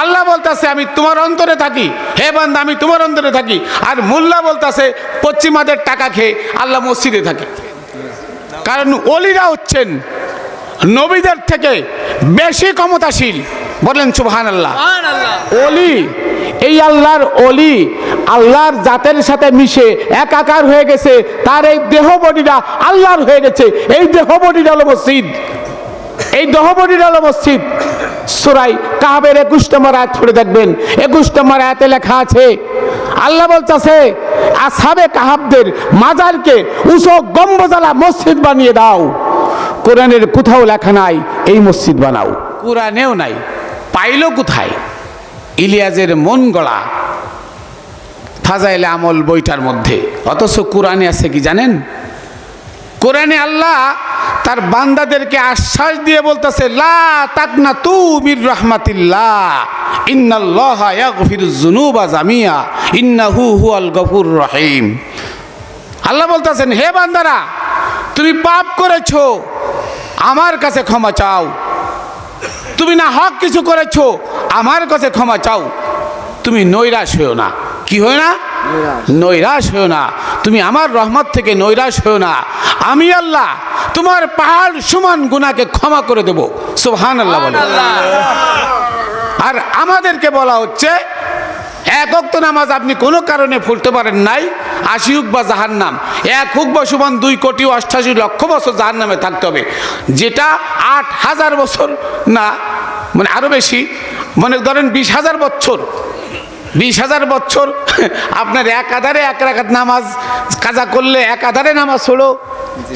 আল্লাহ বলতাছে আমি তোমার অন্তরে থাকি। হে বান্দা আমি তোমার অন্তরে থাকি। আর মোল্লা বলতাছে পশ্চিমাদের টাকা খেয়ে আল্লাহ মসজিদে থাকে। কারণ অলিরা হচ্ছেন নবীদের থেকে বেশি ক্ষমতাশীল। বলেন সুবহান আল্লাহ অলি এই আল্লাহর অলি আল্লাহর জাতের সাথে মিশে একাকার হয়ে গেছে। তার এই দেহ বডিটা আল্লাহর হয়ে গেছে। এই দেহ বডিটা হলো মসজিদ। এই দেহ বডিটা হলো মসজিদ। সুরাই কাহাবের একুশ নম্বর আয়াত পড়ে দেখবেন। একুশ নম্বর আয়াতে লেখা আছে, আল্লাহ বলতেছে, আসাবে কাহাবদের মাজারকে উঁচু গম্বজালা মসজিদ বানিয়ে দাও। কোরআনের কোথাও লেখা নাই, এই মসজিদ বানাও। কোরআনেও নাই, পাইলো কোথায়? ইলিয়াজের মন গড়া, ফাজাইলে আমল বইটার মধ্যে। অথচ কোরআনে আছে কি জানেন? কোরআনে আল্লাহ তার বান্দাদেরকে আশ্বাস দিয়ে বলতেছে, লা তাকনা তু জামিয়া হুয়াল গফুর রহিম। আল্লাহ বলতেছেন, হে বান্দারা, তুমি পাপ করেছ, আমার কাছে ক্ষমা চাও। তুমি না হক কিছু করেছ, আমার কাছে ক্ষমা চাও। তুমি নৈরাশ হয়েও না। কি হয় না? নৈরাশ। হয়েও না। তুমি আমার রহমত থেকে নৈরাশ হয়েও না। আমি আল্লাহ তোমার পাহাড় সমান গুণাকে ক্ষমা করে দেব। সুবহান আল্লাহ বলে আর আমাদেরকে বলা হচ্ছে এক অক্ত নামাজ আপনি কোনো কারণে ফুলতে পারেন নাই আশি হুক বা জাহান নাম এক হুক বা সমান দুই কোটি অষ্টাশি লক্ষ বছর জাহান নামে থাকতে হবে। যেটা আট হাজার বছর না মানে আরও বেশি মনে ধরেন বিশ হাজার বছর। বিশ হাজার বছর আপনার এক আধারে এক রাখাত নামাজ, কাজা করলে এক আধারে নামাজ হলো,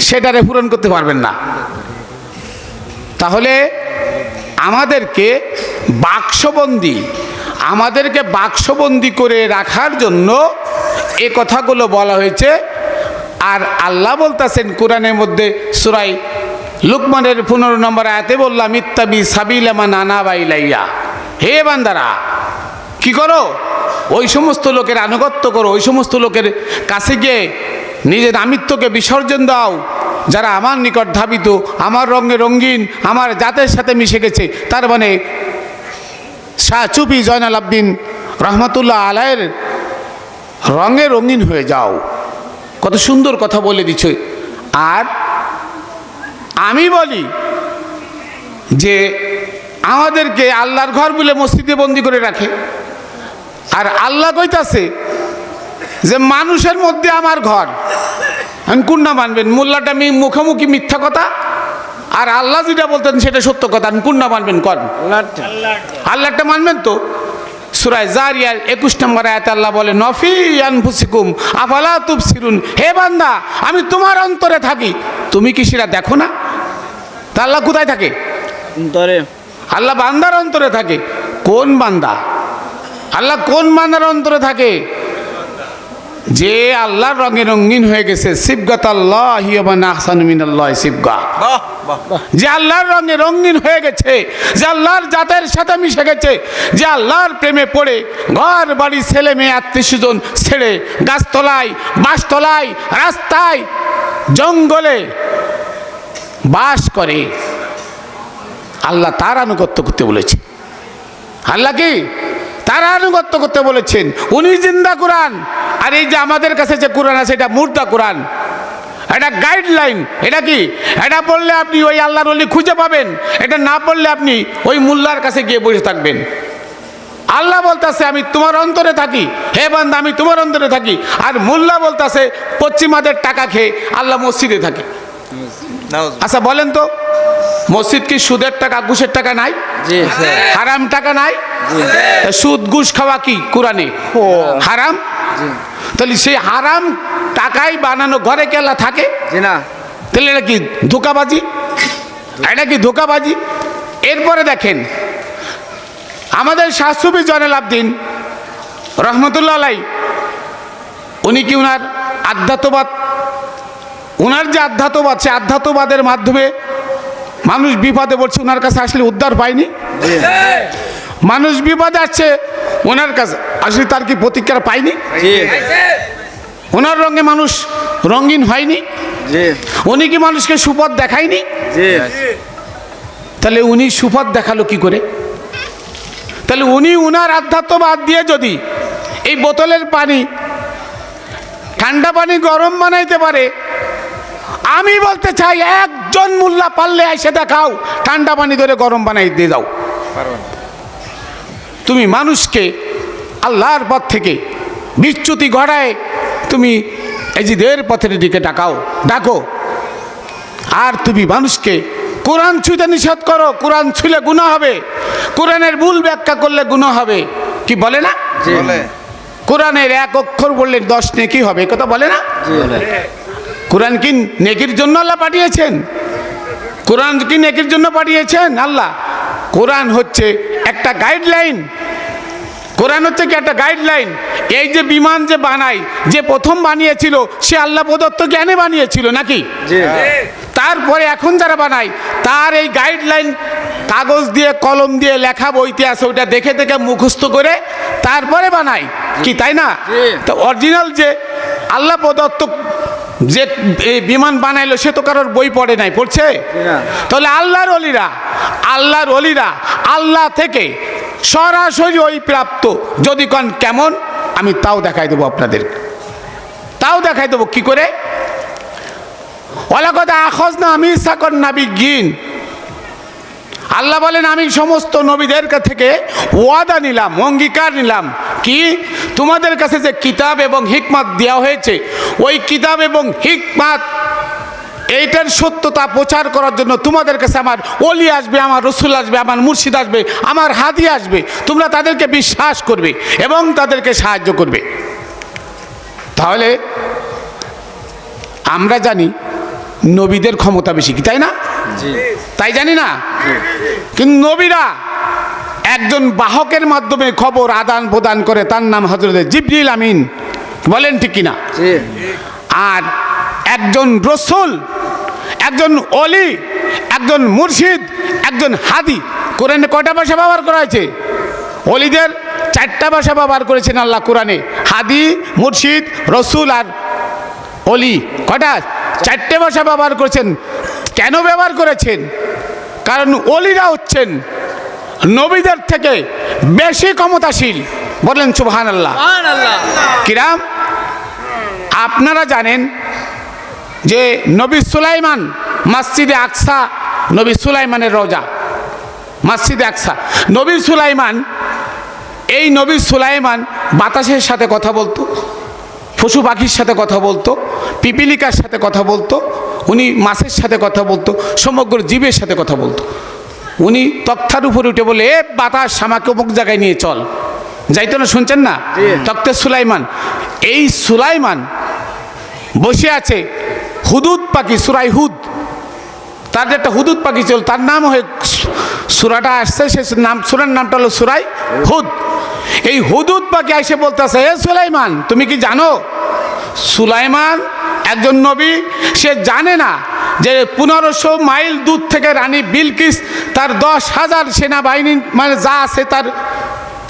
সেটারে পূরণ করতে পারবেন না। তাহলে আমাদেরকে বাক্সবন্দি আমাদেরকে বাক্সবন্দি করে রাখার জন্য এ কথাগুলো বলা হয়েছে। আর আল্লাহ বলতেছেন কোরআনের মধ্যে সুরাই লুকমানের পনেরো নম্বর আয়াতে বললাম, ইত্তাবি সাবিলামা নানা বাইলাইয়া হে বান্দারা, কি করো? ওই সমস্ত লোকের আনুগত্য করো, ওই সমস্ত লোকের কাছে গিয়ে নিজের আমিত্বকে বিসর্জন দাও, যারা আমার নিকট ধাবিত, আমার রঙে রঙিন, আমার জাতের সাথে মিশে গেছে। তার মানে শাহ চুপি জয়নাল আবদিন রহমতুল্লাহ আলায়ের রঙে রঙিন হয়ে যাও। কত সুন্দর কথা বলে দিচ্ছ। আর আমি বলি যে আমাদেরকে আল্লাহর ঘর বলে মসজিদে বন্দি করে রাখে। আর আল্লাহ কইতাছে যে মানুষের মধ্যে আমার ঘর। আমি কোনটা মানবেন? মোল্লাটা মি মুখোমুখি মিথ্যা কথা? আর আল্লাহ যেটা বলতেন সেটা সত্য কথা। আমি কোনটা মানবেন? কর আল্লাহটা। মানবেন তো? সুরায় জারিয়ার একুশ নম্বর আয়াত আল্লাহ বলে নফি আনফুসিকুম আফালা তুবসিরুন? হে বান্দা আমি তোমার অন্তরে থাকি। তুমি কি সেটা দেখো না? তা আল্লাহ কোথায় থাকে? ধরে আল্লাহ বান্দার অন্তরে থাকে। কোন বান্দা? আল্লাহ কোন বান্দার অন্তরে থাকে? যে আল্লাহর রঙে রঙিন হয়ে গেছে সিবগাত আল্লাহ আহসান মিনাল্লাহ সিবগা। বাহ বাহ বাহ। যে আল্লাহর রঙে রঙিন হয়ে গেছে যে আল্লাহর জাতের সাথে মিশে গেছে যে আল্লাহর প্রেমে পড়ে ঘর বাড়ি ছেলে মেয়ে আত্মীয় স্বজন ছেড়ে গাছতলায় বাসতলায় রাস্তায় জঙ্গলে বাস করে। আল্লাহ তার আনুগত্য করতে বলেছে। আল্লাহ কি? তার আনুগত্য করতে বলেছেন। উনি জিন্দা কোরআন। আর এই যে আমাদের কাছে যে কোরআন আছে, এটা মুর্দা কোরআন। এটা গাইডলাইন এটা কি? এটা পড়লে আপনি ওই আল্লাহর অলি খুঁজে পাবেন। এটা না পড়লে আপনি ওই মোল্লার কাছে গিয়ে বসে থাকবেন। আল্লাহ বলতাছে, আমি তোমার অন্তরে থাকি। হে বান্দা, আমি তোমার অন্তরে থাকি। আর মোল্লা বলতাছে, পশ্চিমাদের টাকা খেয়ে আল্লাহ মসজিদে থাকে। আচ্ছা বলেন তো মসজিদ কি সুদের টাকা ঘুষের টাকা নাই? হারাম টাকা নাই? সুদ ঘুষ খাওয়া কি কোরআনে? হারাম? তাহলে সেই হারাম টাকাই বানানো ঘরে কেলা থাকে? তাহলে এটা কি ধোকাবাজি? এটা কি ধোকাবাজি? এরপরে দেখেন আমাদের শাস্ত্রবি জয়নাল আবদিন রহমতুল্লাহ আলাই উনি কি উনার আধ্যাত্মবাদ উনার যে আধ্যাত্মবাদ সে আধ্যাত্মবাদের মাধ্যমে মানুষ বিপদে পড়ছে ওনার কাছে আসলে উদ্ধার পায়নি। মানুষ বিপদে আসছে ওনার কাছে আসলে তার কি প্রতিক্রিয়া পায়নি? ওনার রঙে মানুষ রঙিন হয়নি। উনি কি মানুষকে সুপথ দেখায়নি? তাহলে উনি সুপথ দেখাল কি করে? তাহলে উনি উনার আধ্যাত্ম বাদ দিয়ে যদি এই বোতলের পানি ঠান্ডা পানি গরম বানাইতে পারে আমি বলতে চাই একজন মোল্লা পারলে এসে দেখাও ঠান্ডা পানি ধরে গরম বানাই দিয়ে দাও তুমি মানুষকে আল্লাহর পথ থেকে বিচ্যুতি ঘটায় তুমি এজিদের পথের দিকে ডাকাও ডাকো। আর তুমি মানুষকে কোরআন ছুঁতে নিষেধ করো কোরআন ছুলে গুণা হবে কোরআনের ভুল ব্যাখ্যা করলে গুণা হবে। কি বলে না? বলে। কোরআনের এক অক্ষর বললে দশ নেকি হবে কথা বলে না? কোরআন কি নেকির জন্য আল্লাহ পাঠিয়েছেন? কোরআন কি নেকির জন্য পাঠিয়েছেন? আল্লাহ। কোরআন হচ্ছে একটা গাইডলাইন কোরআন হচ্ছে কি একটা গাইডলাইন এই যে বিমান যে বানাই যে প্রথম বানিয়েছিল সে আল্লাহ প্রদত্ত জ্ঞানে বানিয়েছিল নাকি? তারপরে এখন যারা বানায় তার এই গাইডলাইন কাগজ দিয়ে কলম দিয়ে লেখা বইতে আছে ওটা দেখে দেখে মুখস্থ করে তারপরে বানায় কি তাই না? তো অরিজিনাল যে আল্লাহ প্রদত্ত যে এই বিমান বানাইলো সে তো কারোর বই পড়ে নাই পড়ছে? তাহলে আল্লাহর অলিরা আল্লাহর অলিরা আল্লাহ থেকে সরাসরি ওই প্রাপ্ত। যদি কন কেমন আমি তাও দেখাই দেবো আপনাদের। তাও দেখাই দেবো কি করে? ওলাকত আখজ না আমি সাকর নাবি গিন আল্লাহ বলেন, আমি সমস্ত নবীদের থেকে ওয়াদা নিলাম, অঙ্গীকার নিলাম। কি? তোমাদের কাছে যে কিতাব এবং হিকমাত দেওয়া হয়েছে, ওই কিতাব এবং হিকমাত, এইটার সত্যতা প্রচার করার জন্য তোমাদের কাছে আমার অলি আসবে, আমার রসুল আসবে, আমার মুর্শিদ আসবে, আমার হাদি আসবে। তোমরা তাদেরকে বিশ্বাস করবে এবং তাদেরকে সাহায্য করবে। তাহলে আমরা জানি নবীদের ক্ষমতা বেশি কি, তাই না? তাই জানি না? কিন্তু নবীরা একজন বাহকের মাধ্যমে খবর আদান প্রদান করে তার নাম হজরত জিবরিল আমিন। বলেন ঠিক কিনা? আর একজন রসুল একজন অলি একজন মুর্শিদ একজন হাদি। কোরআনে কয়টা ভাষা ব্যবহার করা হয়েছে? অলিদের চারটা ভাষা ব্যবহার করেছেন আল্লাহ কোরআনে। হাদি মুর্শিদ রসুল আর অলি কটা চারটে ভাষা ব্যবহার করেছেন কেন ব্যবহার করেছেন? কারণ অলিরা হচ্ছেন নবীদের থেকে বেশি ক্ষমতাশীল। বলেন সুবহান আল্লাহ কিরাম আপনারা জানেন যে নবী সুলাইমান মসজিদে আকসা নবী সুলাইমানের রোজা। মসজিদে আকসা। নবী সুলাইমান এই নবী সুলাইমান বাতাসের সাথে কথা বলতো পশু পাখির সাথে কথা বলতো পিপিলিকার সাথে কথা বলতো উনি মাছের সাথে কথা বলতো সমগ্র জীবের সাথে কথা বলতো। উনি তক্তার উপরে উঠে বলে এ বাতাস আমাকে অমুক জায়গায় নিয়ে চল। যাইতো না শুনছেন না? তক্তে সুলাইমান। এই সুলাইমান বসে আছে হুদুদ পাখি সুরাই হুদ। তার যে একটা হুদুদ পাখি ছিল তার নাম হয়ে সুরাটা আসছে সে নাম সুরার নামটা হলো সুরাই হুদ। এই হুদুদ পাখি এসে বলতেছে এ সুলাইমান তুমি কি জানো? সুলাইমান একজন নবী, সে জানে না যে পনেরোশো মাইল দূর থেকে রানী বিলকিস তার দশ হাজার সেনাবাহিনী মানে যা আছে তার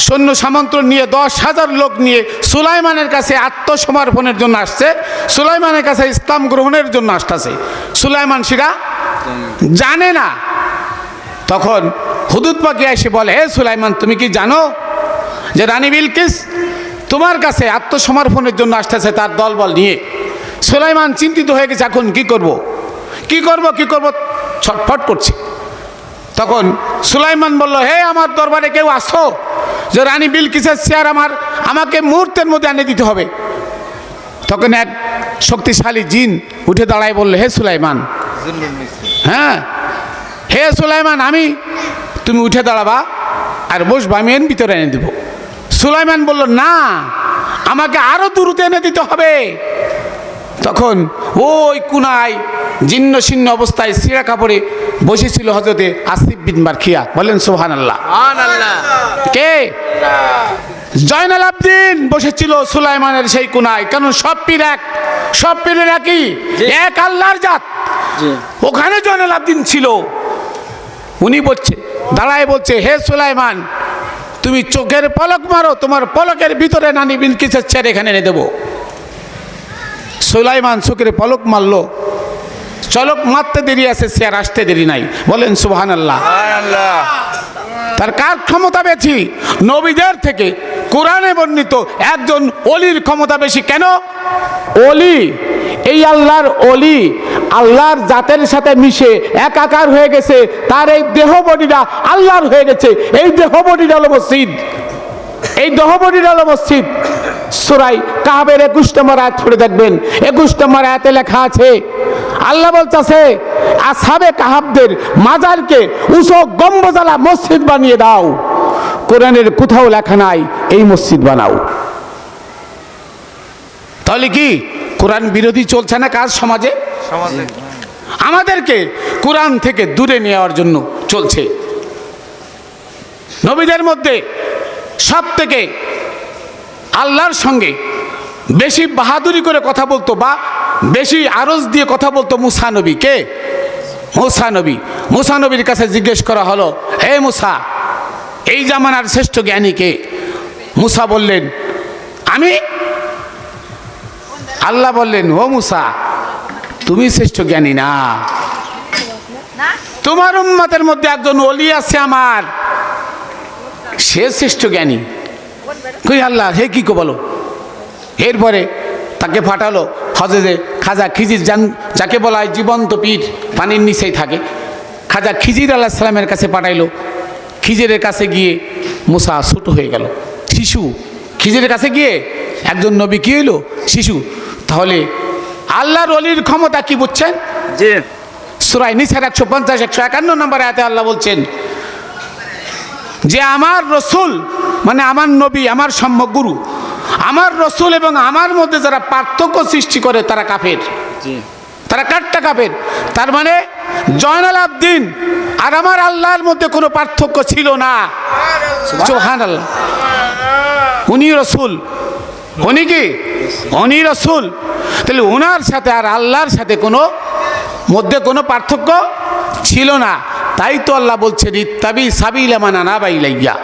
সৈন্য সামন্ত নিয়ে দশ হাজার লোক নিয়ে সুলাইমানের কাছে আত্মসমর্পণের জন্য আসছে। সুলাইমানের কাছে ইসলাম গ্রহণের জন্য আসতেছে। সুলাইমান সিরা জানে না। তখন হুদুদ পাখি এসে বলে, হে সুলাইমান, তুমি কি জানো যে রানী বিলকিস তোমার কাছে আত্মসমর্পণের জন্য আসতেছে তার দলবল নিয়ে? সুলাইমান চিন্তিত হয়ে গেছে, এখন কি করব। কি করব কি করব? ছটফট করছে। তখন সুলাইমান বলল, হে আমার দরবারে কেউ আসো, যে রানী বিল কিসের চেয়ার আমার, আমাকে মুহূর্তের মধ্যে এনে দিতে হবে। তখন এক শক্তিশালী জিন উঠে দাঁড়ায় বলল, হে সুলাইমান হ্যাঁ হে সুলাইমান, আমি, তুমি উঠে দাঁড়াবা আর বসবা, আমি এর ভিতরে এনে দেব। সুলাইমান বলল, না, আমাকে আরও দূরতে এনে দিতে হবে। তখন ওই কুনায় জিন্ন শীর্ণ অবস্থায় সিরা কাপড়ে বসেছিল হজরতে আসিফ বিন বারখিয়া বলেন সোহান আল্লাহ কে? জয়নাল আবদিন বসেছিল সুলাইমানের সেই কুনায়। কারণ সব পীর এক। সব পীরের একই। এক আল্লাহর জাত। ওখানে জয়নাল আবদিন ছিল। উনি বলছে দাঁড়ায় বলছে হে সুলাইমান তুমি চোখের পলক মারো তোমার পলকের ভিতরে নানি বিন কিসের চেয়ার এখানে এনে দেবো। সুলাইমান চোখের পলক মারল। চলক মারতে দেরি আছে সে আর আসতে দেরি নাই। বলেন সুবহান আল্লাহ তার কার ক্ষমতা বেশি? নবীদের থেকে। কোরআনে বর্ণিত একজন অলির ক্ষমতা বেশি। কেন? অলি। এই আল্লাহর অলি আল্লাহর জাতের সাথে মিশে একাকার হয়ে গেছে। তার এই দেহ বডিটা আল্লাহর হয়ে গেছে। এই দেহ বডিটা হলো মসজিদ। এই দেহবডির হলো মসজিদ। সুরাই কাহাবের একুশ নম্বর আয়াত পড়ে দেখবেন। একুশ নম্বর আয়াতে লেখা আছে আল্লাহ বলতেছে আসাবে কাহাবদের মাজারকে উসো গম্বজালা মসজিদ বানিয়ে দাও। কোরআনের কোথাও লেখা নাই এই মসজিদ বানাও। তাহলে কি কোরআন বিরোধী চলছে না কাজ সমাজে? সমাজে। আমাদেরকে কোরআন থেকে দূরে নেওয়ার জন্য চলছে। নবীদের মধ্যে সব থেকে আল্লাহর সঙ্গে বেশি বাহাদুরি করে কথা বলতো বা বেশি আরজ দিয়ে কথা বলতো মুসা নবী কে? মুসা নবী। মুসা নবীর কাছে জিজ্ঞেস করা হলো, হে মুসা, এই জামানার শ্রেষ্ঠ জ্ঞানী কে? মুসা বললেন, আমি? আল্লাহ বললেন, ও মুসা, তুমি শ্রেষ্ঠ জ্ঞানী না। তোমার উম্মতের মধ্যে একজন অলি আছে আমার। সে শ্রেষ্ঠ জ্ঞানী। কই আল্লাহ হে কি কো বলো? এরপরে তাকে পাঠালো হজরে খাজা খিজির যান যাকে বলা হয় জীবন্ত পীর পানির নিচেই থাকে। খাজা খিজির আল্লাহ সালামের কাছে পাঠাইলো। খিজিরের কাছে গিয়ে মুসা ছোট হয়ে গেল। শিশু খিজিরের কাছে গিয়ে একজন নবী কি হইল? শিশু। তাহলে আল্লাহর অলির ক্ষমতা কি বুঝছেন? যে সুরাই নিসার একশো পঞ্চাশ একশো একান্ন নম্বর আয়াতে আল্লাহ বলছেন যে আমার রসুল মানে আমার নবী আমার সম্যক গুরু। আমার রসুল এবং আমার মধ্যে যারা পার্থক্য সৃষ্টি করে তারা কাফের। তারা কাটটা কাফের? তার মানে জয়নাল আবদিন আর আমার আল্লাহর মধ্যে কোনো পার্থক্য ছিল না। চৌহান আল্লাহ উনি রসুল। উনি কি? উনি রসুল। তাহলে ওনার সাথে আর আল্লাহর সাথে কোনো মধ্যে কোনো পার্থক্য ছিল না। তাই তো আল্লাহ বলছেন ইত্তাবি সাবিলামানা না বাইলাইয়া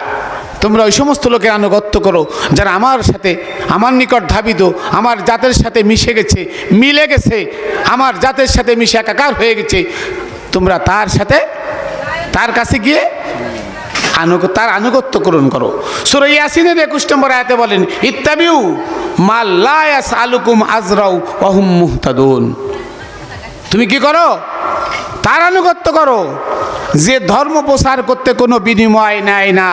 তোমরা ওই সমস্ত লোকের আনুগত্য করো, যারা আমার সাথে, আমার নিকট ধাবিত, আমার জাতের সাথে মিশে গেছে, মিলে গেছে, আমার জাতের সাথে মিশে একাকার হয়ে গেছে, তোমরা তার সাথে, তার কাছে গিয়ে আনুগ, তার আনুগত্য করণ করো। সুরা ইয়াসিনের একুশ নম্বর আয়াতে বলেন, ইত্তাবিউ মাল্লায়াস আলুকুম আজরাউ অহুম মুহতাদুন। তুমি কি করো? তার আনুগত্য করো। যে ধর্ম প্রসার করতে কোনো বিনিময় নেয় না।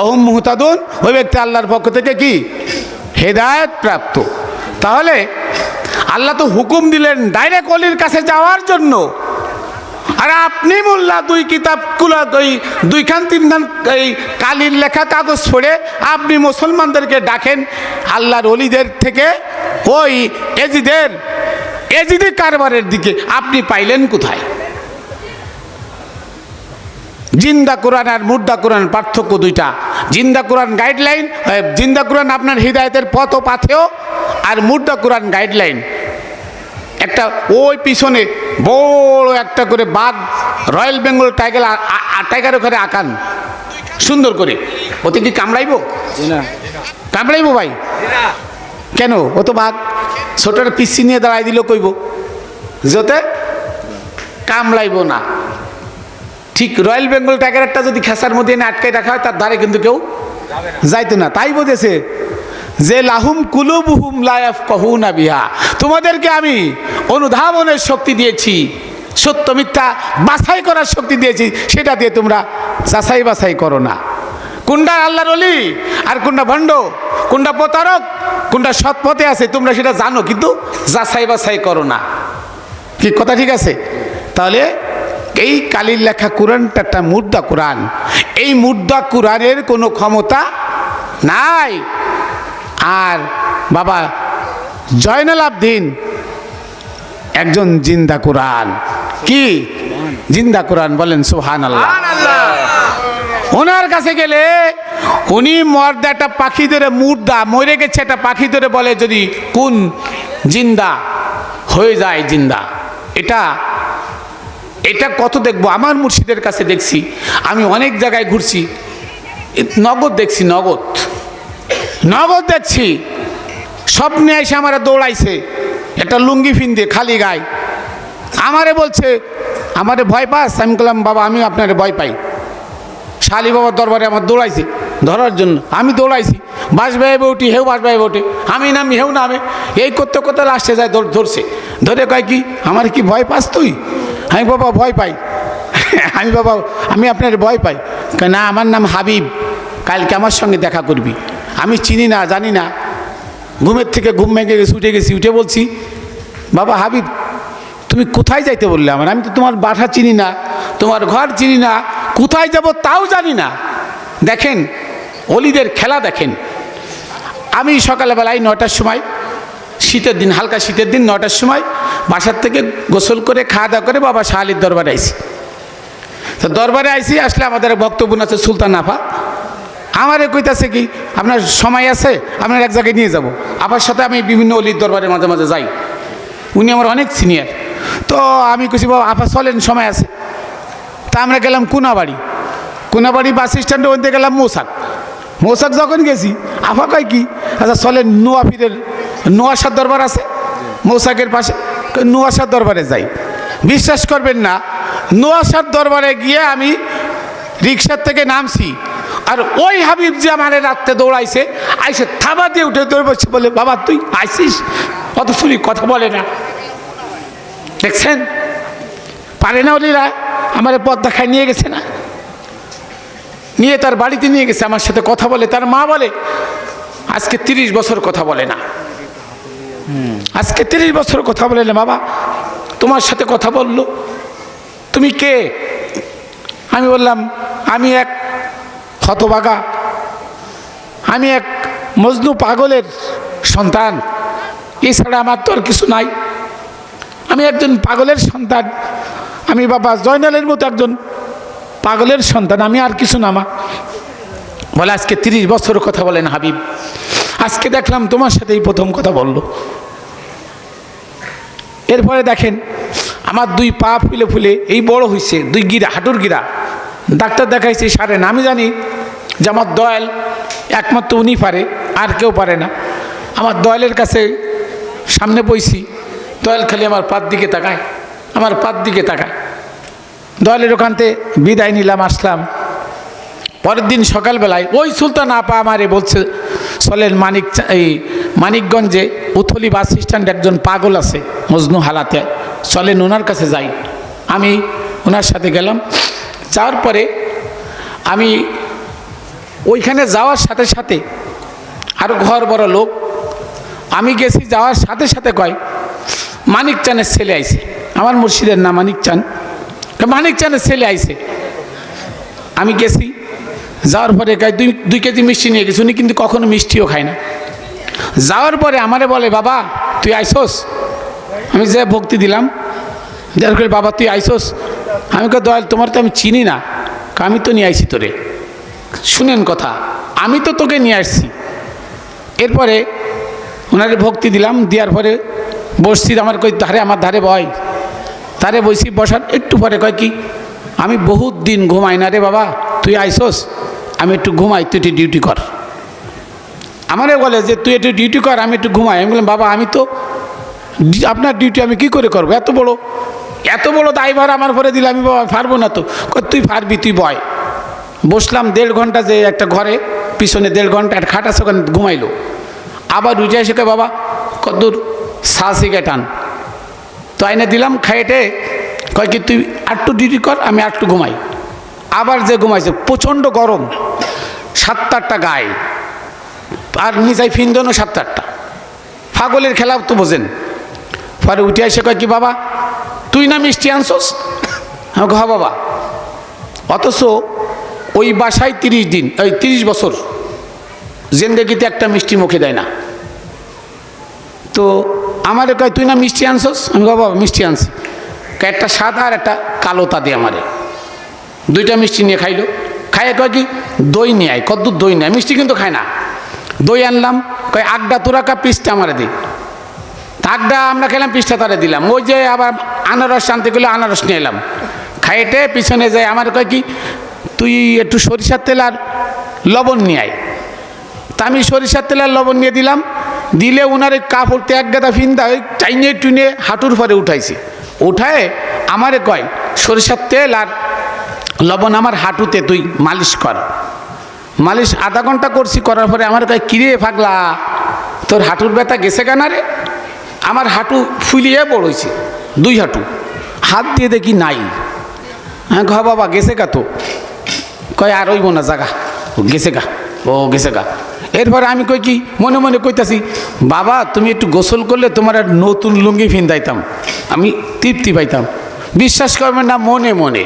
অহুম মুহতাদুন, ওই ব্যক্তি আল্লাহর পক্ষ থেকে কি? হেদায়ত প্রাপ্ত। তাহলে আল্লাহ তো হুকুম দিলেন ডাইরেক্ট অলির কাছে যাওয়ার জন্য। আর আপনি মোল্লা দুই কিতাবগুলো ওই দুইখান তিনখান এই কালির লেখা কাগজ পড়ে আপনি মুসলমানদেরকে ডাকেন, আল্লাহর অলিদের থেকে, ওই এজিদের এজিদি কারবারের দিকে। আপনি পাইলেন কোথায়? জিন্দা কোরআন আর মুর্দা কোরআন পার্থক্য দুইটা। জিন্দা কোরআন গাইডলাইন জিন্দা কোরআন আপনার হৃদায়তের পথ ও পাথেও আর মুর্দা কোরআন গাইডলাইন একটা ওই পিছনে বড় একটা করে বাঘ রয়্যাল বেঙ্গল টাইগার টাইগার ওখানে আঁকান। সুন্দর করে। ওতে কি কামড়াইব? কামড়াইবো ভাই? কেন? ও তো বাঘ। ছোটটা পিসি নিয়ে দাঁড়াই দিল কইব। যাতে কামড়াইব না। ঠিক রয়্যাল বেঙ্গল টাইগারটা যদি খেসার মধ্যে এনে আটকাই রাখা হয়, তার ধারে কিন্তু কেউ যাইতো না। তাই বোঝেছে যে, লাহুম কুলুবুহুম লায়াফ কহুনা বিহা। তোমাদেরকে আমি অনুধাবনের শক্তি দিয়েছি, সত্য মিথ্যা বাছাই করার শক্তি দিয়েছি, সেটা দিয়ে তোমরা যাচাই বাছাই করো না। কোনটা আল্লাহর অলি আর কোনটা ভণ্ড, কোনটা প্রতারক, কোনটা সৎপথে আছে, তোমরা সেটা জানো, কিন্তু যাচাই বাছাই করো না। কি, কথা ঠিক আছে? তাহলে এই কালির লেখা কোরআনটা একটা মুদ্রা কোরআন। এই মুদ্রা কোরআনের কোনো ক্ষমতা নাই। আর বাবা জয়নাল আবদিন একজন জিন্দা কোরআন। কি? জিন্দা কোরআন বলেন সুহান আল্লাহ ওনার কাছে গেলে উনি মর্দা একটা পাখি ধরে মুর্দা মরে গেছে একটা পাখি ধরে বলে যদি কোন জিন্দা হয়ে যায় জিন্দা। এটা এটা কত দেখব? আমার মুর্শিদের কাছে দেখছি। আমি অনেক জায়গায় ঘুরছি। নগদ দেখছি, নগদ। নগদ দেখছি। স্বপ্নে এসে আমার দৌড়াইছে। একটা লুঙ্গি ফিন দিয়ে খালি গায়ে। আমারে বলছে, আমারে ভয় পাস? আমি বললাম, বাবা আমি আপনারে ভয় পাই। শালি বাবার দরবারে আমার দৌড়াইছে ধরার জন্য। আমি দৌড়াইছি। বাস ভাই বউটি হেউ বাস ভাই বউটি আমি নামি, হেউ নামে। এই করতে করতে লাস্টে যায় ধর- ধরছে। ধরে কয় কি, আমার কি ভয় পাস তুই? আমি বাবা ভয় পাই। আমি বাবা, আমি আপনার ভয় পাই। না, আমার নাম হাবিব। কালকে আমার সঙ্গে দেখা করবি। আমি চিনি না, জানি না। ঘুমের থেকে ঘুম ভেঙে গেছি, উঠে গেছি, উঠে বলছি, বাবা হাবিব, তুমি কোথায় যাইতে বললে আমার? আমি তো তোমার বাসা চিনি না, তোমার ঘর চিনি না, কোথায় যাব তাও জানি না। দেখেন, অলিদের খেলা দেখেন। আমি সকালবেলায় নটার সময়, শীতের দিন, হালকা শীতের দিন নটার সময় বাসার থেকে গোসল করে খাওয়া দাওয়া করে বাবা শাহালির দরবারে আইসি। তো দরবারে আইসি, আসলে আমাদের বক্তব্য আছে সুলতান আফা। আমারে কইতাছে কি, আপনার সময় আছে, আপনার এক জায়গায় নিয়ে যাব। আবার সাথে আমি বিভিন্ন অলির দরবারে মাঝে মাঝে যাই। উনি আমার অনেক সিনিয়র তো আমি কইছি, বাবা আপা চলেন, সময় আছে। তা আমরা গেলাম কুনাবাড়ি। কুনাবাড়ি বাস স্ট্যান্ডে ওইতে গেলাম মৌসাক। মৌসাক যখন গেছি, আফা কয় কি আচ্ছা চলেন, নোয়াফিরের নোয়াশার দরবার আছে, মৌসাকের পাশে। নোয়াশার দরবারে যাই। বিশ্বাস করবেন না নোয়াশার দরবারে গিয়ে আমি রিক্সার থেকে নামছি। আর ওই হাবিব যে আমার রাত্রে দৌড়াইছে, আইসে থাবা দিয়ে উঠে দৌড়ে বসছে বলে, বাবা, তুই আইসিস? অত শুনি কথা বলে না। দেখছেন? পারে না ওলিরা, আমার পথ দেখায় নিয়ে গেছে না। নিয়ে তার বাড়িতে নিয়ে গেছে, আমার সাথে কথা বলে। তার মা বলে, আজকে তিরিশ বছর কথা বলে না। আজকে তিরিশ বছর কথা বলে না বাবা, তোমার সাথে কথা বলল। তুমি কে? আমি বললাম, আমি এক হতবাগা, আমি এক মজনু পাগলের সন্তান। এছাড়া আমার তো আর কিছু নাই। আমি একজন পাগলের সন্তান। আমি বাবা জয়নালের মতো একজন পাগলের সন্তান। আমি আর কিছু নামা বলে, আজকে তিরিশ বছর কথা বলেন হাবিব। আজকে দেখলাম তোমার সাথেই প্রথম কথা বলল। এরপরে দেখেন, আমার দুই পা ফুলে ফুলে, এই বড় হয়েছে দুই গিরা, হাঁটুর গিরা। ডাক্তার দেখাইছে, সারে না, আমি জানি যে আমার দয়াল একমাত্র উনি পারে, আর কেউ পারে না। আমার দয়ালের কাছে সামনে বইছি, দয়াল খালি আমার পাত দিকে তাকায়, আমার পাত দিকে তাকায়। দয়ালের ওখানতে বিদায় নিলাম, আসলাম। পরের দিন সকালবেলায়, ওই সুলতান আপা আমারে বলছে চলেন মানিক এই মানিকগঞ্জে উথলি বাস স্ট্যান্ডে একজন পাগল আছে, মজনু হালাতে। চলেন ওনার কাছে যাই। আমি ওনার সাথে গেলাম। যাওয়ার পরে আমি ওইখানে যাওয়ার সাথে সাথে আরও ঘর বড় লোক। আমি গেছি যাওয়ার সাথে সাথে কয়, মানিক চানের ছেলে আইছে। আমার মুর্শিদের নাম মানিক চান। মানিক চানের ছেলে আইছে। আমি গেছি। যাওয়ার পরে গায়ে দুই দুই কেজি মিষ্টি নিয়ে গেছি, উনি কিন্তু কখনো মিষ্টিও খায় না। যাওয়ার পরে আমারে বলে, বাবা, তুই আইসোস? আমি যে ভক্তি দিলাম দেওয়ার করে, বাবা, তুই আইসোস? আমি কে দয়াল, তোমার তো আমি চিনি না। আমি তো নিয়ে আইছি তোরে। শুনেন কথা, আমি তো তোকে নিয়ে আসছি। এরপরে ওনারে ভক্তি দিলাম দেওয়ার পরে বসছি, আমার কই, ধারে, আমার ধারে বয়। তারে বসি, বসার, একটু পরে কয় কি, আমি বহুত দিন ঘুমাই না রে বাবা, তুই আইসোস? আমি একটু ঘুমাই, তুই একটু ডিউটি কর। আমারে বলে যে, তুই একটু ডিউটি কর, আমি একটু ঘুমাই। আমি বললাম, বাবা, আমি তো আপনার ডিউটি আমি কি করে করব? এত বড় এত বড় দায়ভার আমার পরে দিলে আমি বাবা পারব না তো। তুই পারবি, তুই বয়। বসলাম দেড় ঘণ্টা যে একটা ঘরে, পিছনে দেড় ঘণ্টা, একটা খাটা ওখানে ঘুমাইলো। আবার রুজে এসে বাবা, কদ্দূর সা শিখে টান তো আইনে দিলাম খাইটে কয় কি, তুই আটটু ডিউটি কর, আমি আটটু ঘুমাই। আবার যে ঘুমাইছে, প্রচণ্ড গরম। সাত আটটা গায়ে। আর নিচাই ফিন্দনও সাত আটটা ফাগলের খেলা তো বোঝেন। পরে উঠে আসে কয়, কি বাবা, তুই না মিষ্টি আনছোস? আমাকে হ বাবা। অথচ ওই বাসায় তিরিশ দিন ওই তিরিশ বছর জেন্দেগিতে একটা মিষ্টি মুখে দেয় না। তো আমারে কয়, তুই না মিষ্টি আনছস? আমি বাবা, মিষ্টি আনছি। একটা সাদা আর একটা কালো তা দিয়ে আমারে। দুইটা মিষ্টি নিয়ে খাইলো। খাইয়ে কয় কি? দই নিয়ে আয়, কদ্দূর দই নেয় মিষ্টি কিন্তু খায় না। দই আনলাম, কয় আগডা তোরা কা পিসটা আমারে দি। আগডা আমরা খেলাম, পিসটা তারে দিলাম। ওই যে আবার আনারস আনতে গেলে, আনারস নিয়ে এলাম। খাইটে পিছনে যায় আমার কয় কি, তুই একটু সরিষার তেল আর লবণ নিয়ে আয়। তা আমি সরিষার তেল আর লবণ নিয়ে দিলাম। দিলে ওনার ওই কাপড়তে এক গাদা ফিন্দা ওই চাইনে টুনে হাঁটুর পরে উঠাইছে। উঠায় আমারে কয়, সরিষার তেল আর লবণ আমার হাঁটুতে তুই মালিশ কর। মালিশ আধা ঘণ্টা করছি, করার পরে আমার কয় কিরে পাগলা? তোর হাঁটুর ব্যথা গেছে কেন রে? আমার হাঁটু ফুলিয়ে বড়ইছে দুই হাঁটু। হাত দিয়ে দেখি নাই। হ্যাঁ ঘ বাবা, গেছে গা তো। কয়, আর ওইব না, জাগা। গেছে গা, ও গেছে গা। এরপরে আমি কই কি, মনে মনে কইতাছি, বাবা, তুমি একটু গোসল করলে তোমার আর নতুন লুঙ্গি ফিন্দাইতাম আমি তৃপ্তি পাইতাম। বিশ্বাস করবেন না, মনে মনে।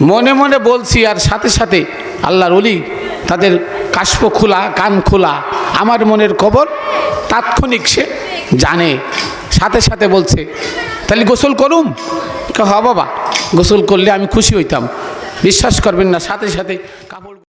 মনে মনে বলছি, আর সাথে সাথে আল্লাহর অলি তাদের কাশ্প খোলা, কান খোলা, আমার মনের খবর তাৎক্ষণিক সে জানে। সাথে সাথে বলছে, তাহলে গোসল করুম? হ বাবা, গোসল করলে আমি খুশি হইতাম। বিশ্বাস করবেন না, সাথে সাথে কাপড়